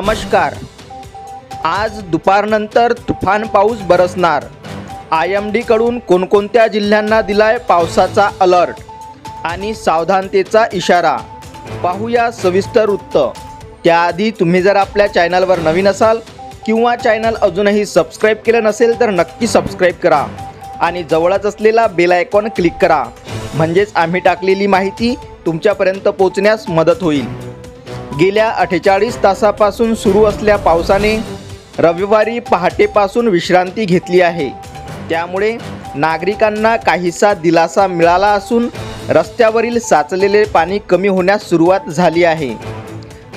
नमस्कार. आज दुपारनंतर तुफान पाऊस बरसणार. आय एम डीकडून कोणकोणत्या जिल्ह्यांना दिलाय पावसाचा अलर्ट? आणि सावधानतेचा इशारा. पाहूया सविस्तर वृत्त. त्याआधी तुम्ही जर आपल्या चॅनलवर नवीन असाल किंवा चॅनल अजूनही सबस्क्राईब केलं नसेल तर नक्की सबस्क्राईब करा. आणि जवळच असलेला बेल आयकॉन क्लिक करा. म्हणजेच आम्ही टाकलेली माहिती तुमच्यापर्यंत पोचण्यास मदत होईल. गेल्या अठ्ठेचाळीस तासापासून सुरू असल्या पावसाने रविवारी पहाटेपासून विश्रांती घेतली आहे. त्यामुळे नागरिकांना काहीसा दिलासा मिळाला असून रस्त्यावरील साचलेले पाणी कमी होण्यास सुरुवात झाली आहे.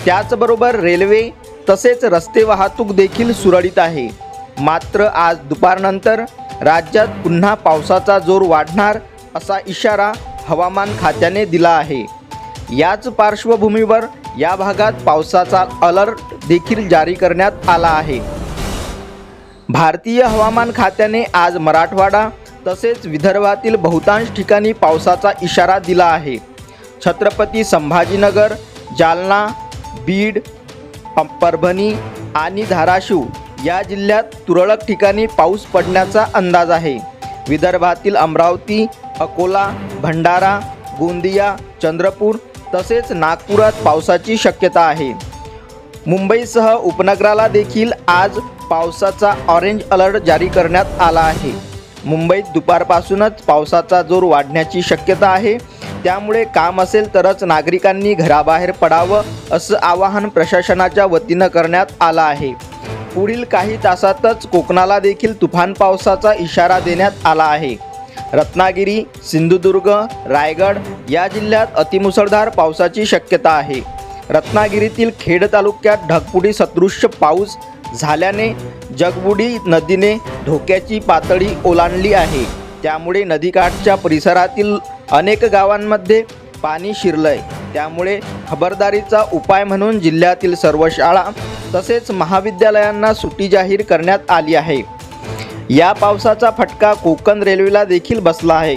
त्याचबरोबर रेल्वे तसेच रस्ते वाहतूक देखील सुरळीत आहे. मात्र आज दुपारनंतर राज्यात पुन्हा पावसाचा जोर वाढणार असा इशारा हवामान खात्याने दिला आहे. याच पार्श्वभूमीवर या भागात पावसाचा अलर्ट देखील जारी करण्यात आला आहे. भारतीय हवामान खात्याने आज मराठवाडा तसेच विदर्भातील बहुतांश ठिकाणी पावसाचा इशारा दिला आहे. छत्रपती संभाजीनगर जालना बीड परभणी आणि धाराशिव या जिल्ह्यात तुरळक ठिकाणी पाऊस पडण्याचा अंदाज आहे. विदर्भातील अमरावती अकोला भंडारा गोंदिया चंद्रपूर तसेच नागपुरात पावसाची शक्यता आहे. मुंबईसह उपनगराला देखील आज पावसाचा ऑरेंज अलर्ट जारी करण्यात आला आहे. मुंबईत दुपारपासूनच पावसाचा जोर वाढण्याची शक्यता आहे. त्यामुळे काम असेल तरच नागरिकांनी घराबाहेर पडावं असं आवाहन प्रशासनाच्या वतीनं करण्यात आलं आहे. पुढील काही तासातच कोकणाला देखील तुफान पावसाचा इशारा देण्यात आला आहे. रत्नागिरी सिंधुदुर्ग रायगड या जिल्ह्यात अतिमुसळधार पावसाची शक्यता आहे. रत्नागिरीतील खेड तालुक्यात ढगपुडी सदृश्य पाऊस झाल्याने जगबुडी नदीने धोक्याची पातळी ओलांडली आहे. त्यामुळे नदीकाठच्या परिसरातील अनेक गावांमध्ये पाणी शिरलंय. त्यामुळे खबरदारीचा उपाय म्हणून जिल्ह्यातील सर्व शाळा तसेच महाविद्यालयांना सुट्टी जाहीर करण्यात आली आहे. या पावसाचा फटका कोकण रेल्वेला देखील बसला आहे.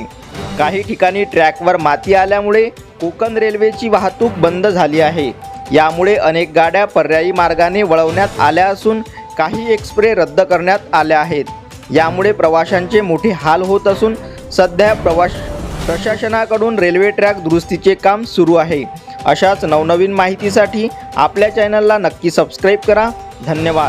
काही ठिकाणी ट्रॅकवर माती आल्यामुळे कोकण रेल्वेची वाहतूक बंद झाली आहे. यामुळे अनेक गाड्या पर्यायी मार्गाने वळवण्यात आल्या असून काही एक्सप्रे रद्द करण्यात आल्या आहेत. यामुळे प्रवाशांचे मोठे हाल होत असून सध्या प्रवाश प्रशासनाकडून रेल्वे ट्रॅक दुरुस्तीचे काम सुरू आहे. अशाच नवनवीन माहितीसाठी आपल्या चॅनलला नक्की सबस्क्राईब करा. धन्यवाद.